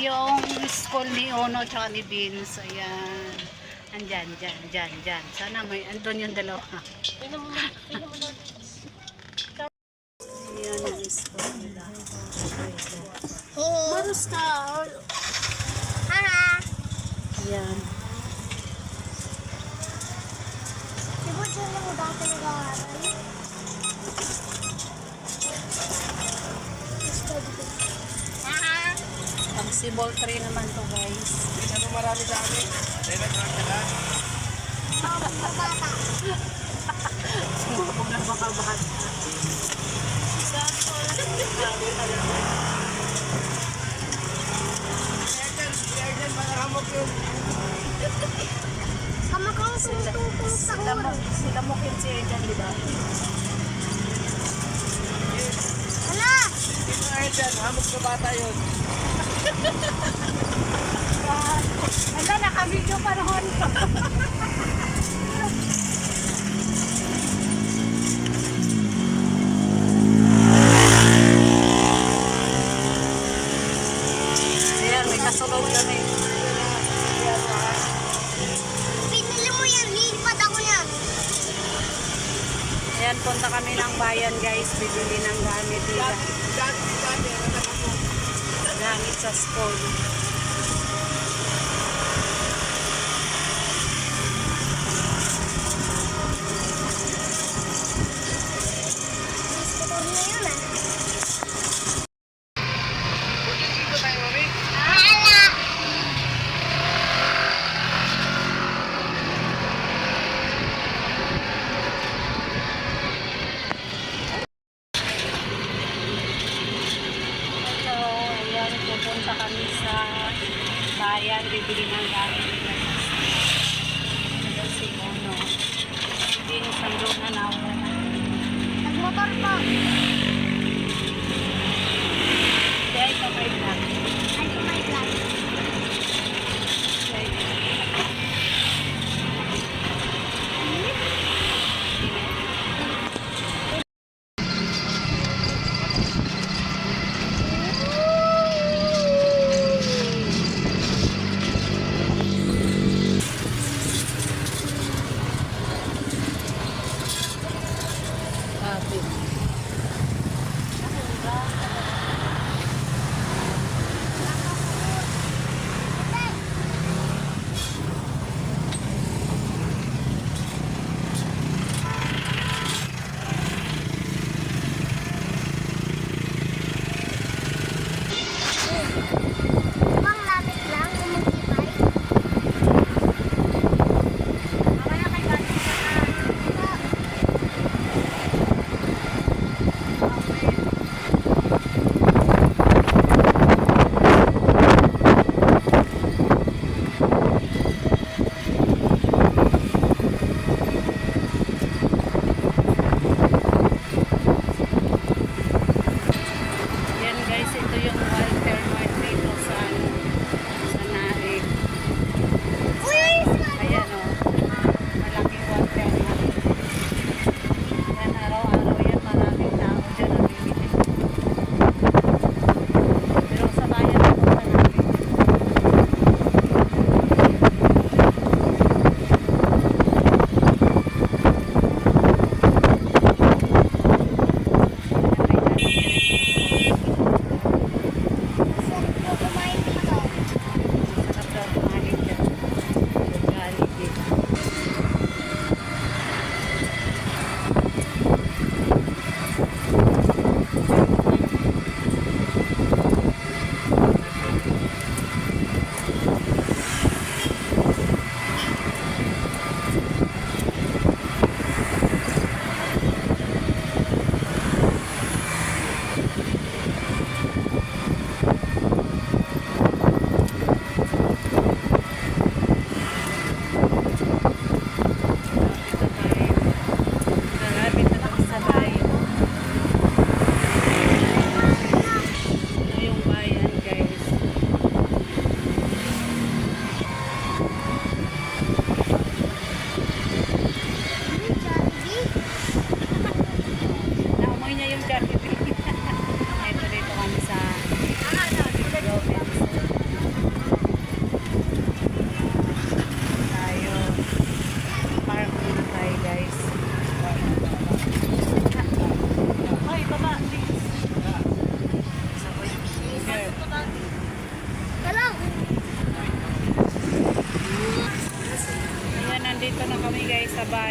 Yung school ni Ono tsaka ni Vince, ayan. Andyan, dyan, dyan, dyan. Sana may, andun yung dalawa. Ayan ang school nila. Marus ka. Haha. Ayan. Di ba dyan lang dati nag-aaral? Pag-civil tree naman to guys. Ano marami sa amin? Dahil ang taga. Huwag na baka baka. Kamakang tumutong sa mo, ulo. sila mo kim si Ejan, di ba? Hala! Dito Airtel, hamok sa bata yun. Wala, naka-video pa noon. Ayan, may kasunod kami. Pinili mo yan, lilipat ako yan. Ayan, punta kami ng bayan guys. Bibili ng gamit nila. Dati, dati, anak ako. Gamit sa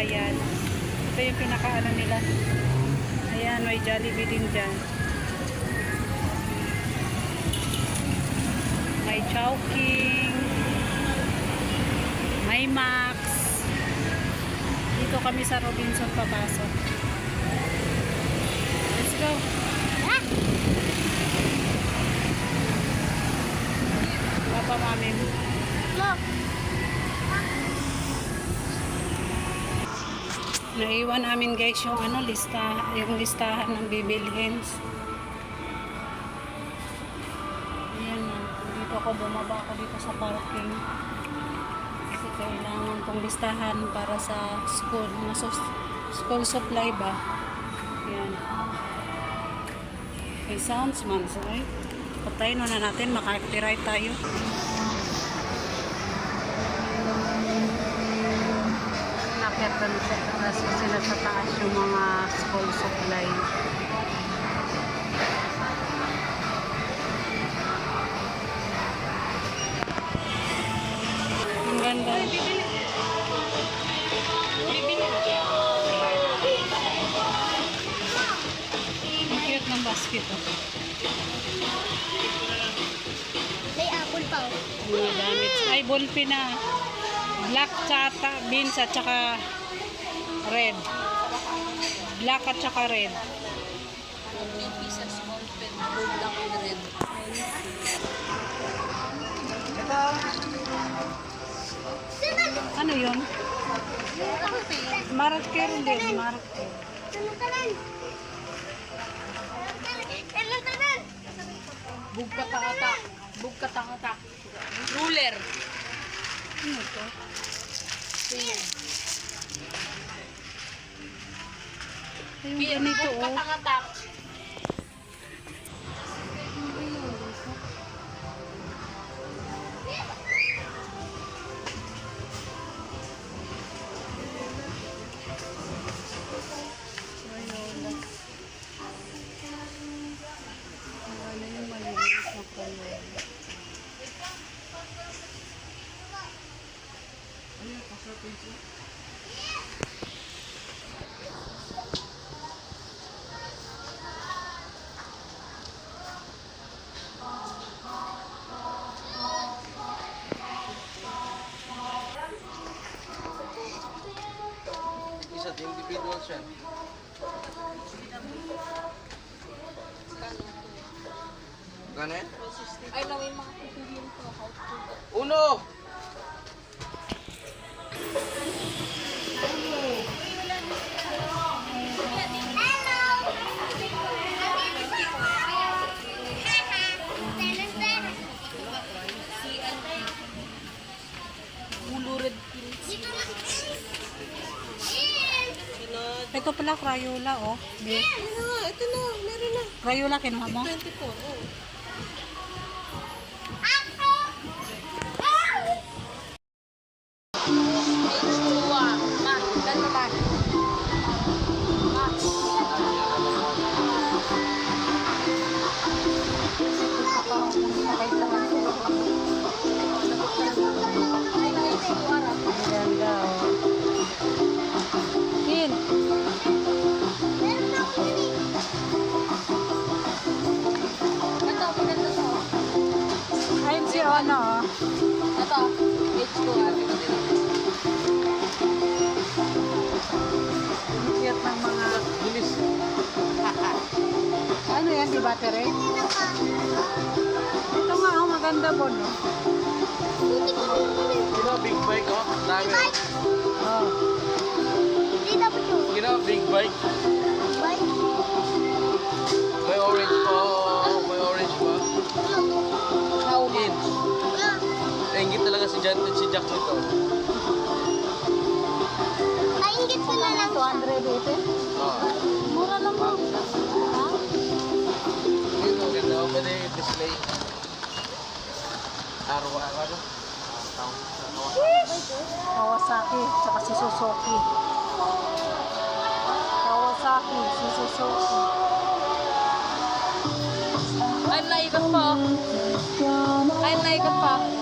bayan. Ito yung pinakaano nila. Ayan, may Jollibee din dyan. May Chowking. May Max. Dito kami sa Robinson papasok. Let's go. Papa, mami. Look. Naiwan namin guys yung ano lista, yung listahan ng bibilhin. Ayan. Dito ako bumaba ako dito sa parking. Kasi kailangan kong listahan para sa school. Mga school supply ba? Ayan. Okay, sounds man. Ay, patayin na natin. Maka-copyright tayo. Na sa taas sila sa taas yung mga school supply. Ang ganda. Ang cute ng basket. Oh. May apple pa. oh. Ay, ballpen na. Black tsaka beans at saka red. Black at saka red. Ano yun? Marker din. Marker. Bugkatakatak. Bugkatakatak. Ruler. Ano to? Ay, yung ganito oh. Isa, individual siya. Gano yan? Ay, no, may mga pipiliin ko. How to Uno! Ito pala, Crayola, oh. Di. Ito na. Meron na. Crayola, kinuha mo? 24. Oh. Ano, oh. Ito, H2 ah. Ang cute ng mga... Bilis. Ano yan, di battery? Ito nga, oh, maganda po, no? Sino, big bike, oh. Dami, oh. Oh. Sino, big bike. Nandyan din si Jack nito. Ay, ingit sila lang. 200 dito? Oo. Mura lang mo. Ha? Ito, ganda ko pwede display. Araw-araw. Ano? Kawasaki, tsaka si Suzuki. Kawasaki, si Suzuki. Ay, naigot pa. Oh. Ay, naigot pa.